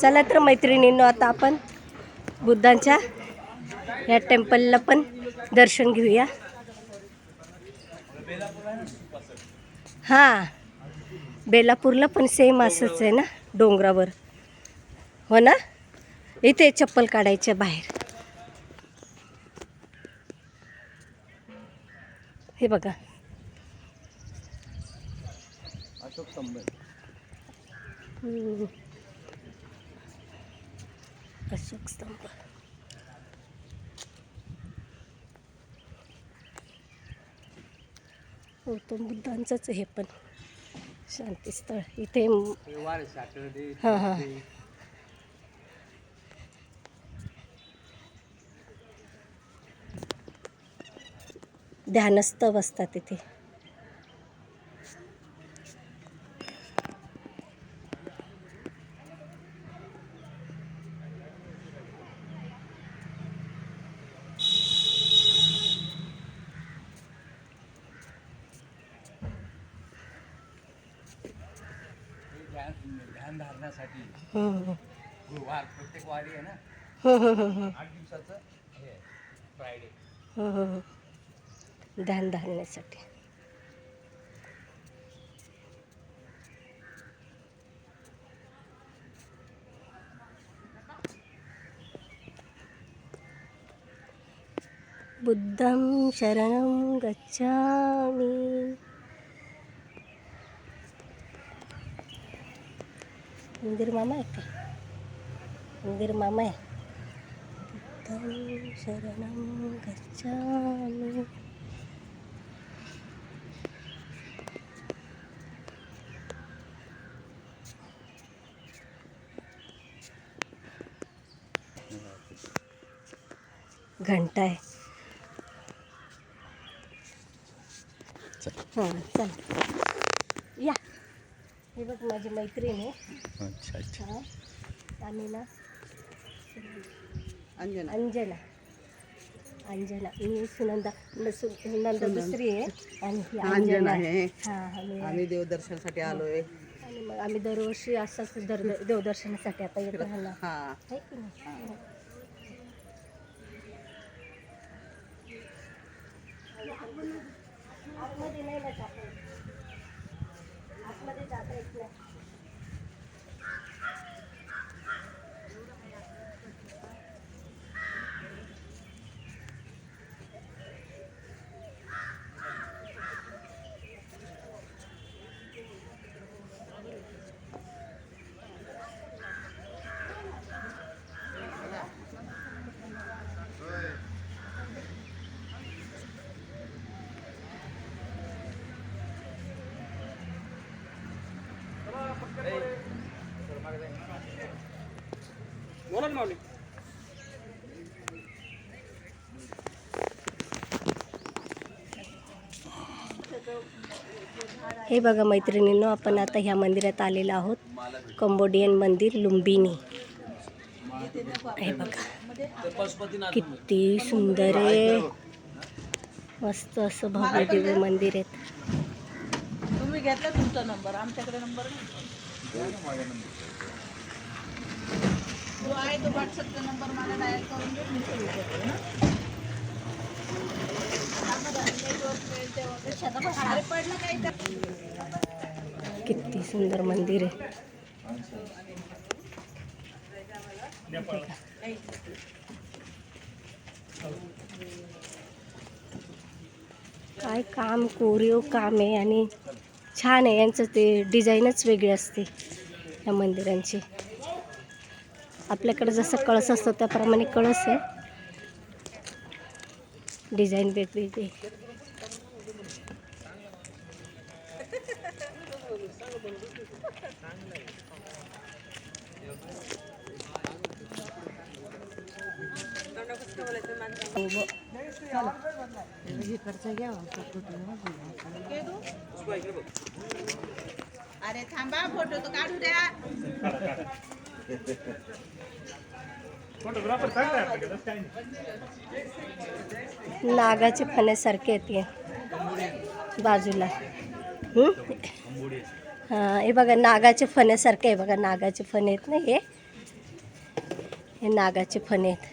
चला तर मैत्रिणींनो आता आपण बुद्धांच्या या टेम्पलला पण दर्शन घेऊया. हां बेलापूरला पण सेम असंच आहे ना डोंगरावर. हो ना? इथे चप्पल काढायच्या बाहेर. हे बघा. अशोक स्तंभ अशोक स्तंभ. गौतम बुद्धांचंच हे पण शांतीस्थळ. इथे हां हां. ध्यानस्थ बसतात तिथे ध्यान धारण्यासाठी हम्म. गुरुवार प्रत्येक वारी आहे ना? हम्म, आठ दिवसाचं हे फ्रायडे. ध्यान धारण्यासाठी बुद्धं शरणं गच्छामि. मंदिर मामा आहे का मंदिर मामा आहे गच्छामि घंटा आहे हां चल हे बघ माझी मैत्रीण आहे. अच्छा अच्छा. हां. आम्ही ना अंजना. अंजना. अंजना. मी सुनंदा सुनंदा दुसरी आहे. आणि ही अंजना आहे. हां आम्ही आम्ही देवदर्शनासाठी आलोय. आणि मग आम्ही दरवर्षी असंच दर देवदर्शनासाठी आता येत राहणार. हा. आहे की नाही? आतमध्ये नाही ना 再见。हे बघा मैत्रिणींनो आपण आता ह्या मंदिरात आलेलो आहोत. कंबोडियन मंदिर लुंबिनी. हे बघा. किती सुंदर आहे. मस्त असं भव्य दिव्य मंदिर आहे. तुम्ही घेतला तुमचा नंबर आमच्याकडे नंबर जो आहे तो व्हॉट्सअपचा नंबर मला डायल करून किती सुंदर मंदिर आहे. काय काम कोरीव काम आहे आणि छान आहे. यांचं ते डिझाईनच वेगळी असते या मंदिरांची. आपल्याकडे जसं कळस असतो त्याप्रमाणे कळस आहे. डिझाईन वेगवेगळी अरे थांबा फोटो तो काढू द्या. नागाचे फण्यासारखे आहेत हे. बाजूला. हे? बघा नागाचे फण्यासारखे आहे बघा नागाचे फणे आहेत ना हे. हे नागाचे फणे आहेत.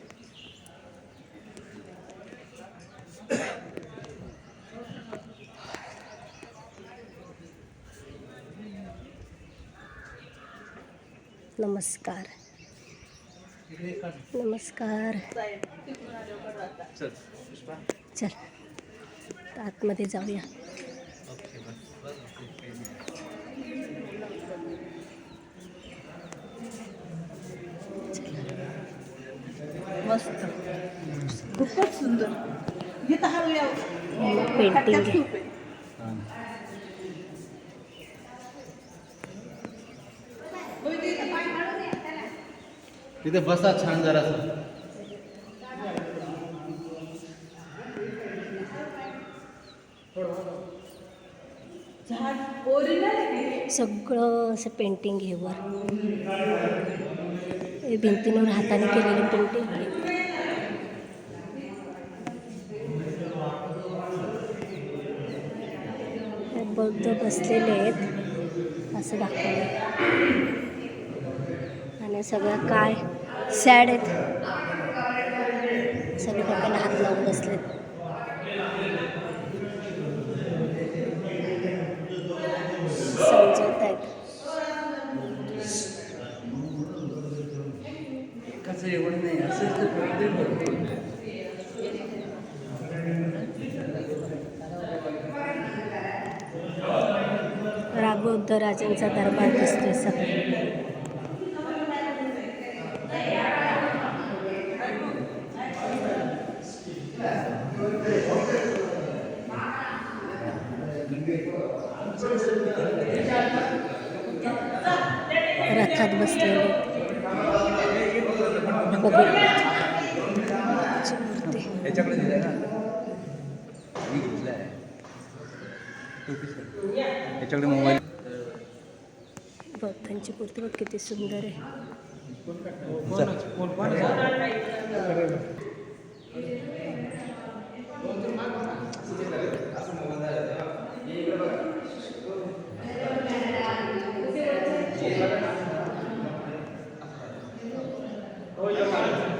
नमस्कार. नमस्कार. चल आतमध्ये जाऊया. मस्त. खूपच सुंदर. इथं हळूया पेंटिंग आहे खूप आहे तिथे बसा छान जरा सगळं असं पेंटिंग आहे वर. भिंतींवर हाताने केलेली पेंटिंग आहे. बौद्ध बसलेले आहेत असं दाखवलं आणि सगळं काय? सॅड आहेत. सगळे डोक्याला हात लावून बसलेत. समजवत आहेत राजांचा दरबार दिसतोय सगळं रथात बसलेले. बघू. मूर्ती याच्याकडे मोबाईल. बौद्धांची मूर्ती बघ किती सुंदर आहे.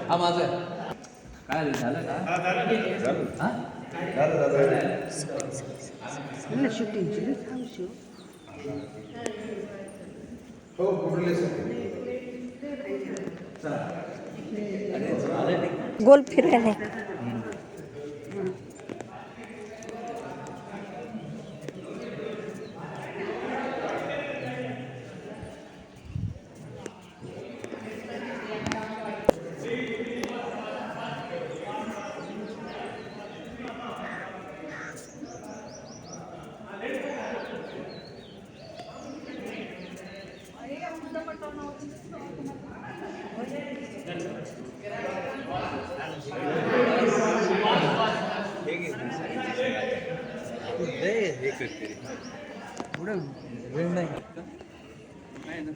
हा माझा. आहे. काय झालं का? हा? गोल फिरल्याने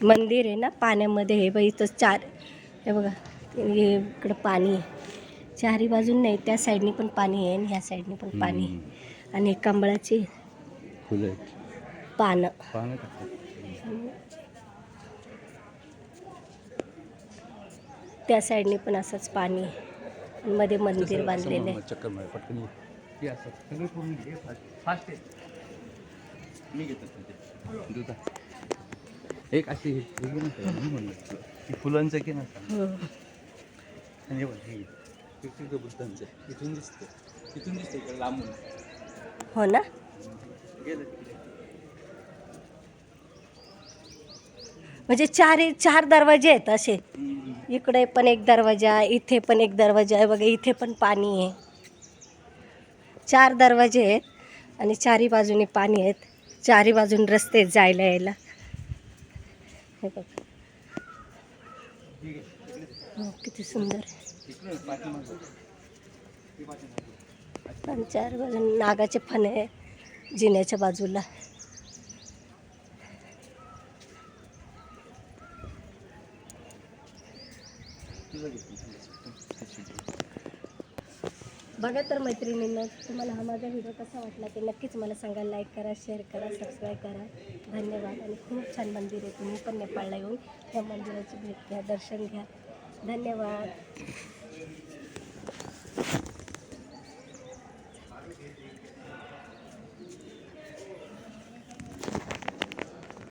मंदिर आहे ना पाण्यामध्ये हे बघ इथं चार हे बघा हे इकडं पाणी आहे. चारी बाजून नाही त्या साईडनी पण पाणी आहे आणि ह्या साईडनी पण पाणी आहे. आणि कमळाची फुलं पानं. पानं त्या साईडनी पण असंच पाणी मध्ये मंदिर बांधलेलं आहे. मी घेतो तुझे दुधा. एक अशी फुलांचं घे ना हं. आणि बघ बुद्धांचं. इथून दिसतं इथून दिसतं इकडे लांबून. हो ना? गेलं म्हणजे चार चार दरवाजे आहेत असे. इकडे पण एक दरवाजा इथे पण एक दरवाजा आहे बघा इथे पण पाणी आहे. चार दरवाजे आहेत आणि चारी बाजूनी पाणी आहेत. चारी बाजून रस्ते आहेत जायला यायला. हे बघ. हो, किती सुंदर पण चार बाजून नागाचे फणे आहे जिन्याच्या बाजूला. बघा तर मैत्रिणींना तुम्हाला हा माझा व्हिडिओ कसा वाटला ते नक्कीच मला सांगा. लाईक करा शेअर करा सबस्क्राईब करा. धन्यवाद आणि खूप छान मंदिर आहे. तुम्ही पण नेपाळला येऊन त्या मंदिराची भेट घ्या दर्शन घ्या. धन्यवाद.